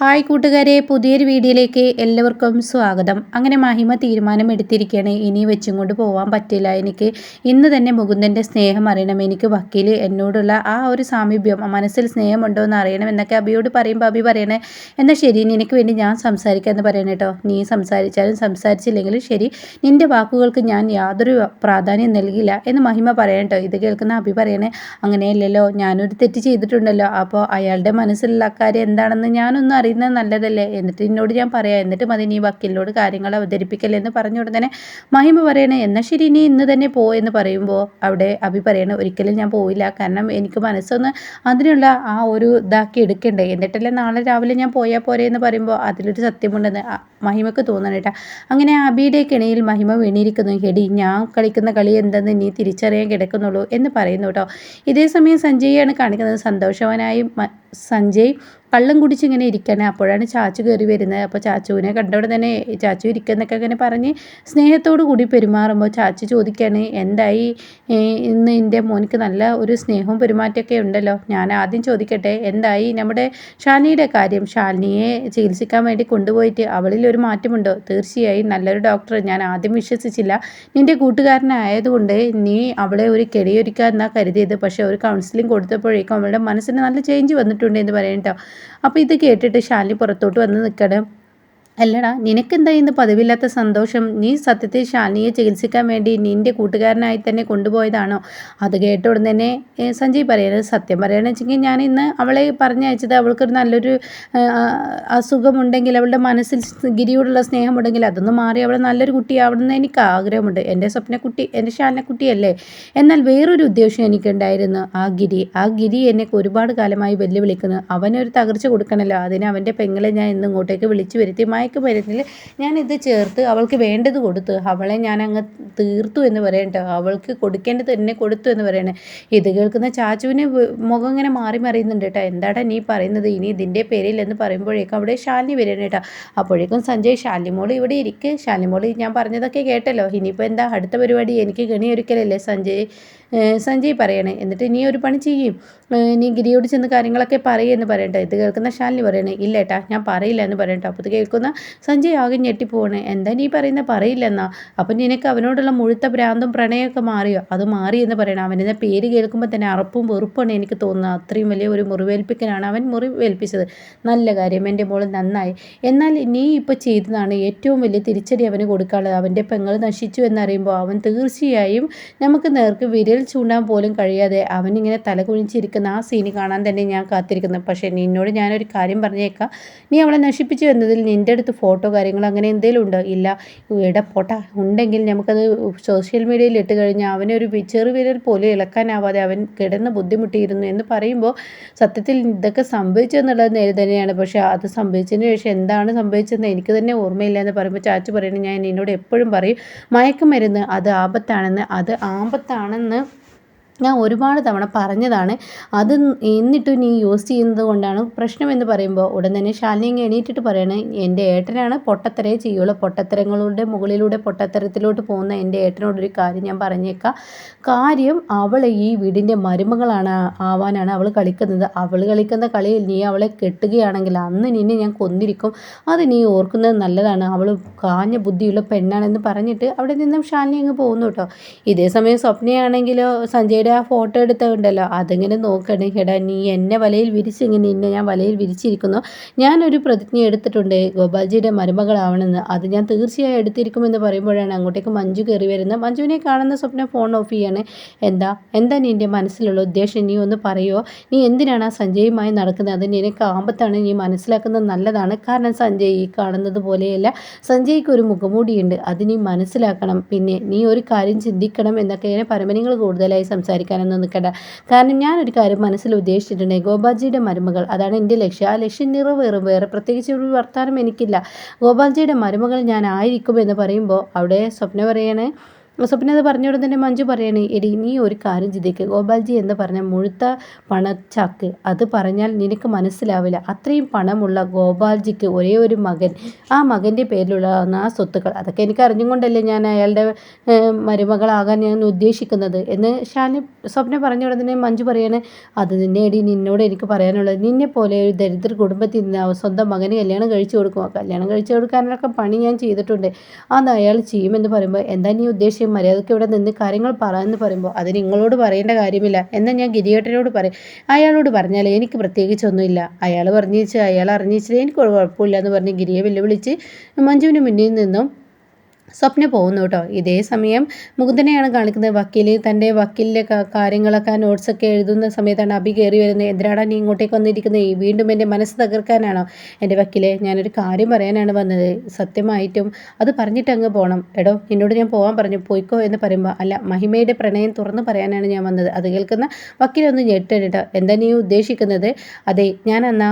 Hi കൂട്ടുകാരെ പുതിയൊരു വീഡിയോയിലേക്ക് എല്ലാവർക്കും സ്വാഗതം. അങ്ങനെ മഹിമ തീരുമാനം എടുത്തിരിക്കുകയാണ് ഇനി വെച്ചും കൊണ്ട് പോകാൻ പറ്റില്ല. എനിക്ക് ഇന്ന് തന്നെ മുകുന്ദന്റെ സ്നേഹം അറിയണം. എനിക്ക് വക്കീൽ എന്നോടുള്ള ആ ഒരു സാമീപ്യം മനസ്സിൽ സ്നേഹമുണ്ടോ എന്ന് അറിയണം എന്നൊക്കെ അബിയോട് പറയുമ്പോൾ അബി പറയണേ എന്നാൽ ശരി നിനക്ക് വേണ്ടി ഞാൻ സംസാരിക്കാമെന്ന് പറയണേ കേട്ടോ നീ സംസാരിച്ചാലും സംസാരിച്ചില്ലെങ്കിലും ശരി നിന്റെ വാക്കുകൾക്ക് ഞാൻ യാതൊരു പ്രാധാന്യം നൽകില്ല എന്ന് മഹിമ പറയണം കേട്ടോ ഇത് കേൾക്കുന്ന അബി പറയണേ അങ്ങനെയല്ലല്ലോ ഞാനൊരു തെറ്റ് ചെയ്തിട്ടുണ്ടല്ലോ. അപ്പോൾ അയാളുടെ മനസ്സിലുള്ള കാര്യം എന്താണെന്ന് ഞാനൊന്നും അറിയില്ല പറയുന്നത് നല്ലതല്ലേ? എന്നിട്ട് എന്നോട് ഞാൻ പറയാം. എന്നിട്ട് മതി നീ വക്കീലിനോട് കാര്യങ്ങൾ അവതരിപ്പിക്കല്ലെന്ന് പറഞ്ഞ ഉടനെ മഹിമ പറയണേ എന്നാൽ ശരി നീ ഇന്ന് തന്നെ പോ എന്ന് പറയുമ്പോൾ അവിടെ അഭി പറയണേ ഒരിക്കലും ഞാൻ പോയില്ല കാരണം എനിക്ക് മനസ്സൊന്ന് അതിനുള്ള ആ ഒരു ഇതാക്കി എടുക്കണ്ടേ. എന്നിട്ടല്ലേ നാളെ രാവിലെ ഞാൻ പോയാൽ പോരെ എന്ന് പറയുമ്പോൾ അതിലൊരു സത്യമുണ്ടെന്ന് മഹിമക്ക് തോന്നണേട്ടാ അങ്ങനെ അബിയുടെ കിണിയിൽ മഹിമ വീണിരിക്കുന്നു. ഹെടി ഞാൻ കളിക്കുന്ന കളി എന്തെന്ന് നീ തിരിച്ചറിയാൻ കിടക്കുന്നുള്ളൂ എന്ന് പറയുന്നു കേട്ടോ. ഇതേ സമയം സഞ്ജയാണ് കാണിക്കുന്നത്. സന്തോഷവാനായി സഞ്ജയ് കള്ളം കുടിച്ച് ഇങ്ങനെ ഇരിക്കണേ. അപ്പോഴാണ് ചാച്ചു കയറി വരുന്നത്. അപ്പോൾ ചാച്ചുവിനെ കണ്ടവിടെ തന്നെ ചാച്ചു ഇരിക്കുന്നൊക്കെ അങ്ങനെ പറഞ്ഞ് സ്നേഹത്തോടു കൂടി പെരുമാറുമ്പോൾ ചാച്ചു ചോദിക്കുകയാണ് എന്തായി? ഇന്ന് എന്റെ മോനിക്ക് നല്ല ഒരു സ്നേഹവും പെരുമാറ്റമൊക്കെ ഉണ്ടല്ലോ. ഞാൻ ആദ്യം ചോദിക്കട്ടെ എന്തായി? നമ്മുടെ ഷാനിയുടെ കാര്യം ഷാനിയെ ചികിത്സിക്കാൻ വേണ്ടി കൊണ്ടുപോയിട്ട് അവളിൽ ഒരു മാറ്റമുണ്ടോ? തീർച്ചയായും നല്ലൊരു ഡോക്ടർ. ഞാൻ ആദ്യം വിശ്വസിച്ചില്ല. നിന്റെ കൂട്ടുകാരനായതുകൊണ്ട് നീ അവളെ ഒരു കെടിയൊരുക്കാന്നാണ് കരുതിയത്. പക്ഷേ ഒരു കൗൺസിലിംഗ് കൊടുത്തപ്പോഴേക്കും അവളുടെ മനസ്സിന് നല്ല ചേഞ്ച് വന്നിട്ടുണ്ട് എന്ന് പറയട്ടോ അപ്പോൾ ഇത് കേട്ടിട്ട് ശാലി പുറത്തോട്ട് വന്ന് നിൽക്കണം അല്ലടാ നിനക്കെന്താ ഇന്ന് പതിവില്ലാത്ത സന്തോഷം? നീ സത്യത്തിൽ ഷാലിനിയെ ചികിത്സിക്കാൻ വേണ്ടി നിന്റെ കൂട്ടുകാരനായി തന്നെ കൊണ്ടുപോയതാണോ? അത് കേട്ട ഉടൻ തന്നെ സഞ്ജയ് പറയുന്നത് സത്യം പറയുകയാണെന്ന് വെച്ചെങ്കിൽ ഞാൻ ഇന്ന് അവളെ പറഞ്ഞയച്ചത് അവൾക്കൊരു നല്ലൊരു അസുഖമുണ്ടെങ്കിൽ അവളുടെ മനസ്സിൽ ഗിരിയോടുള്ള സ്നേഹമുണ്ടെങ്കിൽ അതൊന്നും മാറി അവൾ നല്ലൊരു കുട്ടിയാവണമെന്ന് എനിക്ക് ആഗ്രഹമുണ്ട്. എന്റെ സ്വപ്നക്കുട്ടി എന്റെ ഷാനക്കുട്ടിയല്ലേ എന്നാൽ വേറൊരു ഉദ്ദേശം എനിക്കുണ്ടായിരുന്നു. ആ ഗിരി ആ ഗിരി എന്നെ ഒരുപാട് കാലമായി വെല്ലുവിളിക്കുന്നു. അവനൊരു തകർച്ച കൊടുക്കണല്ലോ. അതിന് അവന്റെ പെങ്ങളെ ഞാൻ ഇന്ന് ഇങ്ങോട്ടേക്ക് വിളിച്ചു വരുത്തി. മയക്കുമരുന്നിൽ ഞാനിത് ചേർത്ത് അവൾക്ക് വേണ്ടത് കൊടുത്തു അവളെ ഞാൻ അങ്ങ് തീർത്തു എന്ന് പറയട്ടെ അവൾക്ക് കൊടുക്കേണ്ടത് എന്നെ കൊടുത്തു എന്ന് പറയണേ. ഇത് കേൾക്കുന്ന ചാച്ചുവിന് മുഖം ഇങ്ങനെ മാറി മറിയുന്നുണ്ട് കേട്ടോ എന്താടാ നീ പറയുന്നത്? ഇനി ഇതിന്റെ പേരിൽ എന്ന് പറയുമ്പോഴേക്കും അവിടെ ശാലിനി വരണം കേട്ടോ അപ്പോഴേക്കും സഞ്ജയ് ശാലിമോൾ ഇവിടെ ഇരിക്ക്. ശാലിമോൾ ഞാൻ പറഞ്ഞതൊക്കെ കേട്ടല്ലോ. ഇനിയിപ്പോൾ എന്താ? അടുത്ത പരിപാടി എനിക്ക് ഗണിയൊരുക്കലല്ലേ സഞ്ജയ്? സഞ്ജയ് പറയണേ. എന്നിട്ട് നീ ഒരു പണി ചെയ്യും. നീ ഗിരിയോട് ചെന്ന് കാര്യങ്ങളൊക്കെ പറയുമെന്ന് പറയട്ടെ ഇത് കേൾക്കുന്ന ശാലിനി പറയണേ ഇല്ലേട്ടാ ഞാൻ പറയില്ല എന്ന് പറയട്ടെ അപ്പോൾ ഇത് കേൾക്കുന്ന സഞ്ജയ് ആകെ ഞെട്ടിപ്പോണേ എന്താ നീ പറയുന്ന? പറയില്ലെന്നാ അപ്പം നിനക്ക് അവനോടുള്ള മുഴുത്ത ഭ്രാന്തും പ്രണയമൊക്കെ മാറിയോ? അത് മാറി എന്ന് പറയണം. അവന്റെ പേര് കേൾക്കുമ്പോൾ തന്നെ അറപ്പും വെറുപ്പാണ് എനിക്ക് തോന്നുന്നത്. അത്രയും വലിയ ഒരു മുറിവേൽപ്പിക്കനാണ് അവൻ മുറിവേൽപ്പിച്ചത്. നല്ല കാര്യം. എന്റെ മോൾ നന്നായി. എന്നാൽ നീ ഇപ്പോൾ ചെയ്തതാണ് ഏറ്റവും വലിയ തിരിച്ചടി അവന് കൊടുക്കാനുള്ളത്. അവന്റെ പെങ്ങൾ നശിച്ചു എന്നറിയുമ്പോൾ അവൻ തീർച്ചയായും നമുക്ക് നേർക്ക് വിരൽ ചൂണ്ടാൻ പോലും കഴിയാതെ അവനിങ്ങനെ തല കുഴിച്ചിരിക്കുന്ന ആ സീന് കാണാൻ തന്നെ ഞാൻ കാത്തിരിക്കുന്നത് പക്ഷേ നിന്നോട് ഞാനൊരു കാര്യം പറഞ്ഞേക്കാം. നീ അവളെ നശിപ്പിച്ചു എന്നതിൽ നിന്റെ അടുത്ത് ഫോട്ടോ കാര്യങ്ങൾ അങ്ങനെ എന്തെങ്കിലും ഉണ്ടോ? ഇല്ല. ഇവിടെ പോട്ട. ഉണ്ടെങ്കിൽ നമുക്കത് സോഷ്യൽ മീഡിയയിൽ ഇട്ട് കഴിഞ്ഞാൽ അവനൊരു ചെറുവിരൽ പോലും ഇളക്കാനാവാതെ അവൻ കിടന്ന് ബുദ്ധിമുട്ടിയിരുന്നു എന്ന് പറയുമ്പോൾ സത്യത്തിൽ ഇതൊക്കെ സംഭവിച്ചു എന്നുള്ളത് നേരെ തന്നെയാണ്. പക്ഷേ അത് സംഭവിച്ചതിന് ശേഷം എന്താണ് സംഭവിച്ചതെന്ന് എനിക്ക് തന്നെ ഓർമ്മയില്ല എന്ന് പറയുമ്പോൾ ചാച്ചു പറയുന്നത് ഞാൻ നിന്നോട് എപ്പോഴും പറയും മയക്കുമരുന്ന് അത് ആപത്താണെന്ന് അത് ആപത്താണെന്ന് ഞാൻ ഒരുപാട് തവണ പറഞ്ഞതാണ്. അത് എന്നിട്ടും നീ യൂസ് ചെയ്യുന്നത് കൊണ്ടാണ് പ്രശ്നമെന്ന് പറയുമ്പോൾ ഉടൻ തന്നെ ശാലിനി എണീറ്റിട്ട് പറയാണ് എന്റെ ഏട്ടനാണ് പൊട്ടത്തരേ ചെയ്യുള്ളൂ. പൊട്ടത്തരങ്ങളുടെ മുകളിലൂടെ പൊട്ടത്തരത്തിലോട്ട് പോകുന്ന എന്റെ ഏട്ടനോടൊരു കാര്യം ഞാൻ പറഞ്ഞേക്കാം. കാര്യം അവൾ ഈ വീടിന്റെ മരുമകളാണ് ആവാനാണ് അവൾ കളിക്കുന്നത്. അവൾ കളിക്കുന്ന കളിയിൽ നീ അവളെ കെട്ടുകയാണെങ്കിൽ അന്ന് നിന്നെ ഞാൻ കൊന്നിരിക്കും. അത് നീ ഓർക്കുന്നത് നല്ലതാണ്. അവൾ കാഞ്ഞ ബുദ്ധിയുള്ള പെണ്ണാണെന്ന് പറഞ്ഞിട്ട് അവിടെ നിന്നും ശാലിനി അങ്ങ് പോകുന്നു കേട്ടോ. ഇതേ സമയം സ്വപ്നയാണെങ്കിലോ സഞ്ജയുടെ ആ ഫോട്ടോ എടുത്തുണ്ടല്ലോ അതിങ്ങനെ നോക്കണേ. എടാ നീ എന്നെ വലയിൽ വിരിച്ചിങ്ങനെ നിന്നെ ഞാൻ വലയിൽ വിരിച്ചിരിക്കുന്നു. ഞാനൊരു പ്രതിജ്ഞ എടുത്തിട്ടുണ്ട്. ഗോപാൽജിയുടെ മരുമകളാവണമെന്ന്. അത് ഞാൻ തീർച്ചയായും എടുത്തിരിക്കുമെന്ന് പറയുമ്പോഴാണ് അങ്ങോട്ടേക്ക് മഞ്ജു കയറി വരുന്നത്. മഞ്ജുവിനെ കാണുന്ന സ്വപ്നം ഫോൺ ഓഫ് ചെയ്യാണ്. എന്താ? എന്താ നിന്റെ മനസ്സിലുള്ള ഉദ്ദേശം? നീ ഒന്ന് പറയുമോ നീ എന്തിനാണ് ആ സഞ്ജയുമായി നടക്കുന്നത്? അത് നിനക്ക് ആപത്താണ്. നീ മനസ്സിലാക്കുന്നത് നല്ലതാണ്. കാരണം സഞ്ജയ് ഈ കാണുന്നത് പോലെയല്ല. സഞ്ജയ്ക്ക് ഒരു മുഖമൂടിയുണ്ട്. അത് നീ മനസ്സിലാക്കണം. പിന്നെ നീ ഒരു കാര്യം ചിന്തിക്കണം എന്നൊക്കെ പരമനിങ്ങൾ കൂടുതലായി സംസാരിക്കും സംസാരിക്കാനൊന്നും നിൽക്കണ്ട. കാരണം ഞാനൊരു കാര്യം മനസ്സിൽ ഉദ്ദേശിച്ചിട്ടുണ്ടെങ്കിൽ ഗോപാൽജിയുടെ മരുമകൾ അതാണ് എന്റെ ലക്ഷ്യം. ആ ലക്ഷ്യം നിറവേറും. വേറെ പ്രത്യേകിച്ച് ഒരു വർത്തമാനം എനിക്കില്ല. ഗോപാൽജിയുടെ മരുമകൾ ഞാൻ ആയിരിക്കും എന്ന് പറയുമ്പോൾ അവിടെ സ്വപ്ന പറയണേ സ്വപ്ന അത് ഉടനെ തന്നെ മഞ്ജു പറയണേ എടി നീ ഒരു കാര്യം ചിന്തിക്കുക ഗോപാൽജി എന്ന് പറഞ്ഞ? മുഴുത്ത പണച്ചാക്ക്. അത് പറഞ്ഞാൽ നിനക്ക് മനസ്സിലാവില്ല. അത്രയും പണമുള്ള ഗോപാൽജിക്ക് ഒരേ ഒരു മകൻ. ആ മകന്റെ പേരിലുള്ള ആ സ്വത്തുക്കൾ. അതൊക്കെ എനിക്ക് അറിഞ്ഞുകൊണ്ടല്ലേ ഞാൻ അയാളുടെ മരുമകളാകാൻ ഞാൻ ഉദ്ദേശിക്കുന്നത്. എന്ന് ഷാനി സ്വപ്ന പറഞ്ഞ ഉടനെ മഞ്ജു പറയാണ് അത് നിന്നെ എടി നിന്നോട് എനിക്ക് പറയാനുള്ളത് നിന്നെ പോലെ ഒരു ദരിദ്ര കുടുംബത്തിൽ നിന്ന് സ്വന്തം മകന് കല്യാണം കഴിച്ചു കൊടുക്കുക കല്യാണം കഴിച്ചു കൊടുക്കാനൊക്കെ പണി ഞാൻ ചെയ്തിട്ടുണ്ട്. അത് അയാൾ ചെയ്യുമെന്ന് പറയുമ്പോൾ എന്താ നീ ഉദ്ദേശിച്ചത് മര്യാദയ്ക്ക് ഇവിടെ നിന്ന് കാര്യങ്ങൾ പറയാമെന്ന് പറയുമ്പോൾ അത് നിങ്ങളോട് പറയേണ്ട കാര്യമില്ല എന്നാൽ ഞാൻ ഗിരിയേട്ടനോട് പറയും. അയാളോട് പറഞ്ഞാൽ എനിക്ക് പ്രത്യേകിച്ചൊന്നുമില്ല അയാൾ പറഞ്ഞു അയാൾ അറിഞ്ഞിച്ചിട്ട് എനിക്ക് കുഴപ്പമില്ല എന്ന് പറഞ്ഞ് ഗിരിയെ വെല്ലുവിളിച്ച് മഞ്ജുവിന് മുന്നിൽ നിന്നും സ്വപ്ന പോകുന്നു കേട്ടോ. ഇതേ സമയം മുകുന്ദനെയാണ് കാണിക്കുന്നത്. വക്കീൽ തന്റെ വക്കീലിന്റെ കാര്യങ്ങളൊക്കെ നോട്ട്സൊക്കെ എഴുതുന്ന സമയത്താണ് അഭി കയറി വരുന്നത്. എന്തിനാടാ നീ ഇങ്ങോട്ടേക്ക് വന്നിരിക്കുന്നത്? വീണ്ടും എന്റെ മനസ്സ് തകർക്കാനാണോ? എന്റെ വക്കീലെ ഞാനൊരു കാര്യം പറയാനാണ് വന്നത്. സത്യമായിട്ടും അത് പറഞ്ഞിട്ട് അങ്ങ് പോകണം എടോ നിന്നോട് ഞാൻ പോകാൻ പറഞ്ഞു. പോയിക്കോ എന്ന് പറയുമ്പോൾ അല്ല മഹിമയുടെ പ്രണയം തുറന്ന് പറയാനാണ് ഞാൻ വന്നത്. അത് കേൾക്കുന്ന വക്കീലൊന്ന് ഞെട്ടിട്ടോ എന്താ നീ ഉദ്ദേശിക്കുന്നത്? അതെ ഞാൻ എന്നാ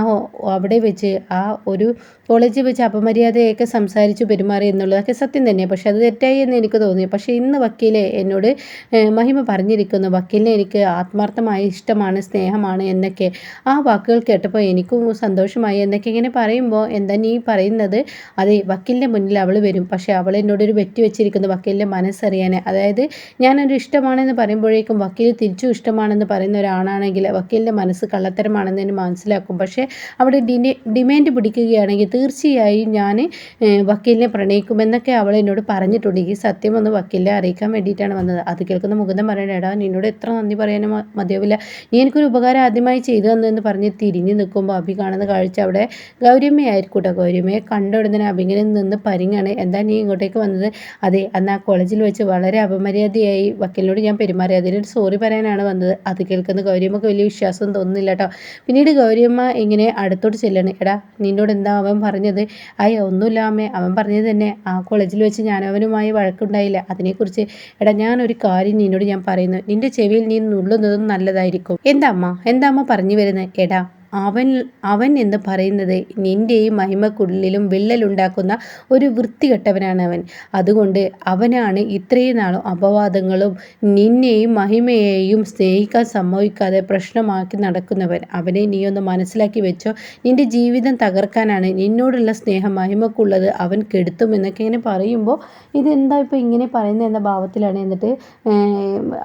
അവിടെ വെച്ച് ആ ഒരു കോളേജിൽ വെച്ച് അപമര്യാദയൊക്കെ സംസാരിച്ചു പെരുമാറി എന്നുള്ളതൊക്കെ സത്യം തന്നെ. പക്ഷെ അത് തെറ്റായി എന്ന് എനിക്ക് തോന്നി. പക്ഷേ ഇന്ന് വക്കീലെ എന്നോട് മഹിമ പറഞ്ഞിരിക്കുന്നു. വക്കീലിനെ എനിക്ക് ആത്മാർത്ഥമായ ഇഷ്ടമാണ് സ്നേഹമാണ് എന്നൊക്കെ. ആ വാക്കുകൾ കേട്ടപ്പോൾ എനിക്കും സന്തോഷമായി. എന്നൊക്കെ ഇങ്ങനെ പറയുമ്പോൾ എന്താ നീ പറയുന്നത്? അതെ വക്കീലിന്റെ മുന്നിൽ അവൾ വരും. പക്ഷേ അവൾ എന്നോടൊരു വെറ്റി വെച്ചിരിക്കുന്നു വക്കീലിന്റെ മനസ്സറിയാൻ. അതായത് ഞാനൊരു ഇഷ്ടമാണെന്ന് പറയുമ്പോഴേക്കും വക്കീൽ തിരിച്ചു ഇഷ്ടമാണെന്ന് പറയുന്ന ഒരാളാണെങ്കിൽ വക്കീലിന്റെ മനസ്സ് കള്ളത്തരമാണെന്ന് എന്നെ മനസ്സിലാക്കും. പക്ഷേ അവിടെ ഡിമാൻഡ് പിടിക്കുകയാണെങ്കിൽ തീർച്ചയായും ഞാൻ വക്കീലിനെ പ്രണയിക്കുമെന്നൊക്കെ അവൾ എന്നോട് എന്നോട് പറഞ്ഞിട്ടുണ്ട്. ഈ സത്യം ഒന്ന് വക്കീലിനെ അറിയിക്കാൻ വേണ്ടിയിട്ടാണ് വന്നത്. അത് കേൾക്കുന്ന മുകുന്ദൻ പറയണ എടാ നിന്നോട് എത്ര നന്ദി പറയാനും മതിയാവില്ല. നീ എനിക്കൊരു ഉപകാരം ആദ്യമായി ചെയ്തു തന്നെന്ന് പറഞ്ഞ് തിരിഞ്ഞു നിൽക്കുമ്പോൾ അഭി കാണുന്ന കാഴ്ച അവിടെ ഗൗരിയമ്മയായിരിക്കും കേട്ടോ. ഗൗരിയമ്മയെ കണ്ട ഉടനെ അഭിങ്ങനെ നിന്ന് പരിങ്ങാണ്. എന്താ നീ ഇങ്ങോട്ടേക്ക് വന്നത്? അതെ അന്ന് ആ കോളേജിൽ വെച്ച് വളരെ അപമര്യാദയായി വക്കീലിനോട് ഞാൻ പെരുമാറി അതിനൊരു സോറി പറയാനാണ് വന്നത്. അത് കേൾക്കുന്ന ഗൗരിയമ്മക്ക് വലിയ വിശ്വാസം തോന്നുന്നില്ല കേട്ടോ. പിന്നീട് ഗൗരിയമ്മ ഇങ്ങനെ അടുത്തോട്ട് ചെല്ലണം. എടാ നിന്നോട് എന്താ അവൻ പറഞ്ഞത്? ആയി ഒന്നുമില്ല അമ്മേ. അവൻ പറഞ്ഞത് തന്നെ ആ കോളേജിൽ വെച്ച് ഞാൻ അവനുമായി വഴക്കുണ്ടായില്ല. അതിനെക്കുറിച്ച് എടാ ഞാൻ ഒരു കാര്യം നിന്നോട് ഞാൻ പറയുന്നു. നിന്റെ ചെവിയിൽ നീ നുള്ളുന്നതും നല്ലതായിരിക്കും. എന്താ അമ്മ? എന്താ അമ്മ പറഞ്ഞു വരുന്നത് എടാ അവൻ അവൻ എന്ന് പറയുന്നത് നിന്റെയും മഹിമക്കുള്ളിലും വിള്ളലുണ്ടാക്കുന്ന ഒരു വൃത്തികെട്ടവനാണ് അവൻ അതുകൊണ്ട് അവനാണ് ഇത്രയും നാളും അപവാദങ്ങളും നിന്നെയും മഹിമയെയും സ്നേഹിക്കാൻ സംഭവിക്കാതെ പ്രശ്നമാക്കി നടക്കുന്നവൻ. അവനെ നീ ഒന്ന് മനസ്സിലാക്കി വെച്ചോ. നിന്റെ ജീവിതം തകർക്കാനാണ് നിന്നോടുള്ള സ്നേഹം മഹിമക്കുള്ളത് അവൻ കെടുത്തും എന്നൊക്കെ ഇങ്ങനെ പറയുമ്പോൾ ഇതെന്താ ഇപ്പോൾ ഇങ്ങനെ പറയുന്നത് എന്ന ഭാവത്തിലാണ് എന്നിട്ട്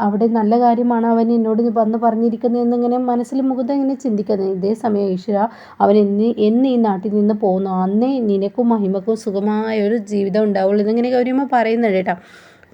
അവിടെ നല്ല കാര്യമാണ് അവൻ എന്നോട് വന്ന് പറഞ്ഞിരിക്കുന്നത് എന്നിങ്ങനെ മനസ്സിൽ മുഖത്ത് ഇങ്ങനെ ചിന്തിക്കുന്നത്. ഇതേ സമയം ഈശ്വര അവൻ എന്ന് എന്ന് ഈ നാട്ടിൽ നിന്ന് പോകുന്നു. അന്നേ നിനക്കും മഹിമക്കും സുഖമായ ഒരു ജീവിതം ഉണ്ടാവുള്ളൂ. എന്നിങ്ങനെ ഗൗരിയമ്മ പറയുന്നുണ്ട് കേട്ടോ.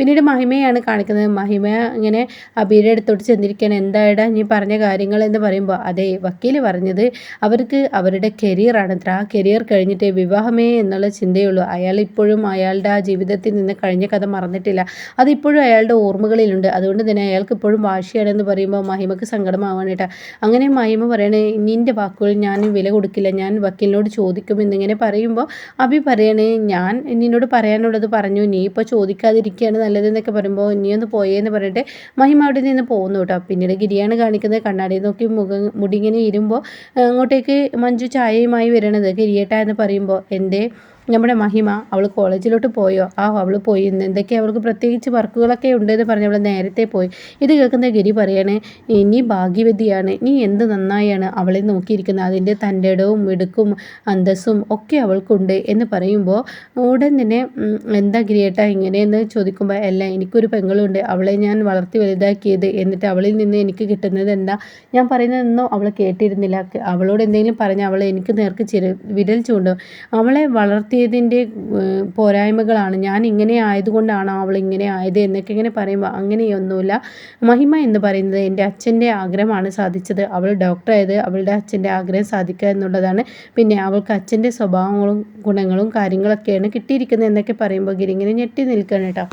പിന്നീട് മഹിമയാണ് കാണിക്കുന്നത്. മഹിമ ഇങ്ങനെ അബിയുടെ അടുത്തോട്ട് ചെന്നിരിക്കുകയാണ്. എന്തായിടാ നീ പറഞ്ഞ കാര്യങ്ങൾ എന്ന് പറയുമ്പോൾ അതെ വക്കീൽ പറഞ്ഞത് അവർക്ക് അവരുടെ കരിയറാണ് അത്ര ആ കരിയർ കഴിഞ്ഞിട്ട് വിവാഹമേ എന്നുള്ള ചിന്തയുള്ളൂ. അയാൾ ഇപ്പോഴും അയാളുടെ ആ ജീവിതത്തിൽ നിന്ന് കഴിഞ്ഞ കഥ മറന്നിട്ടില്ല. അതിപ്പോഴും അയാളുടെ ഓർമ്മകളിലുണ്ട്. അതുകൊണ്ട് തന്നെ അയാൾക്ക് ഇപ്പോഴും വാശിയാണെന്ന് പറയുമ്പോൾ മഹിമക്ക് സങ്കടമാവാണ് കേട്ടോ. അങ്ങനെ മഹിമ പറയണേ നിന്റെ വാക്കുകൾ ഞാൻ വില കൊടുക്കില്ല. ഞാൻ വക്കീലിനോട് ചോദിക്കും എന്നിങ്ങനെ പറയുമ്പോൾ അഭി പറയണേ ഞാൻ നിന്നോട് പറയാനുള്ളത് പറഞ്ഞു. നീ ഇപ്പോൾ ചോദിക്കാതിരിക്കുകയാണ് നല്ലതെന്നൊക്കെ പറയുമ്പോൾ ഇനിയൊന്ന് പോയേന്ന് പറഞ്ഞിട്ട് മഹിമ അവിടെ നിന്ന് പോകുന്നു കേട്ടോ. പിന്നീട് ഗിരിയാണ് കാണിക്കുന്നത് കണ്ണാടി നോക്കി മുഖം മുടിങ്ങനെ ഇരുമ്പോൾ അങ്ങോട്ടേക്ക് മഞ്ജു ചായയുമായി വരണത് ഗിരിയേട്ട എന്ന് പറയുമ്പോൾ എന്റെ നമ്മുടെ മഹിമ അവൾ കോളേജിലോട്ട് പോയോ? ആ അവൾ പോയി. ഇന്ന് എന്തൊക്കെ അവൾക്ക് പ്രത്യേകിച്ച് വർക്കുകളൊക്കെ ഉണ്ടെന്ന് പറഞ്ഞ് അവൾ നേരത്തെ പോയി. ഇത് കേൾക്കുന്ന ഗിരി പറയണേ നീ ഭാഗ്യവതിയാണ്. നീ എന്ത് നന്നായാണ് അവളെ നോക്കിയിരിക്കുന്നത്. അതിന്റെ തന്റെ ഇടവും മിടുക്കും അന്തസ്സും ഒക്കെ അവൾക്കുണ്ട്. എന്ന് പറയുമ്പോൾ ഉടൻ തന്നെ എന്താ ഗിരിയേട്ട ഇങ്ങനെയെന്ന് ചോദിക്കുമ്പോൾ അല്ല എനിക്കൊരു പെങ്ങളുണ്ട്. അവളെ ഞാൻ വളർത്തി വലുതാക്കിയത്. എന്നിട്ട് അവളിൽ നിന്ന് എനിക്ക് കിട്ടുന്നത് എന്താ? ഞാൻ പറയുന്നതെന്നോ അവൾ കേട്ടിരുന്നില്ല. അവളോട് എന്തെങ്കിലും പറഞ്ഞാൽ അവളെ എനിക്ക് നേർക്ക് ചിര വിരൽ ചൂണ്ടും. അവളെ വളർത്തി ചെയ്തതിന്റെ പോരായ്മകളാണ്? ഞാൻ ഇങ്ങനെ ആയതുകൊണ്ടാണ് അവൾ ഇങ്ങനെ ആയത് എന്നൊക്കെ ഇങ്ങനെ പറയുമ്പോൾ അങ്ങനെയൊന്നുമില്ല. മഹിമ എന്ന് പറയുന്നത് എന്റെ അച്ഛന്റെ ആഗ്രഹമാണ് സാധിച്ചത്. അവൾ ഡോക്ടറായത് അവളുടെ അച്ഛന്റെ ആഗ്രഹം സാധിക്കുക എന്നുള്ളതാണ്. പിന്നെ അവൾക്ക് അച്ഛന്റെ സ്വഭാവങ്ങളും ഗുണങ്ങളും കാര്യങ്ങളൊക്കെയാണ് കിട്ടിയിരിക്കുന്നത് എന്നൊക്കെ പറയുമ്പോൾ ഗിരിങ്ങനെ ഞെട്ടി നിൽക്കണം കേട്ടോ.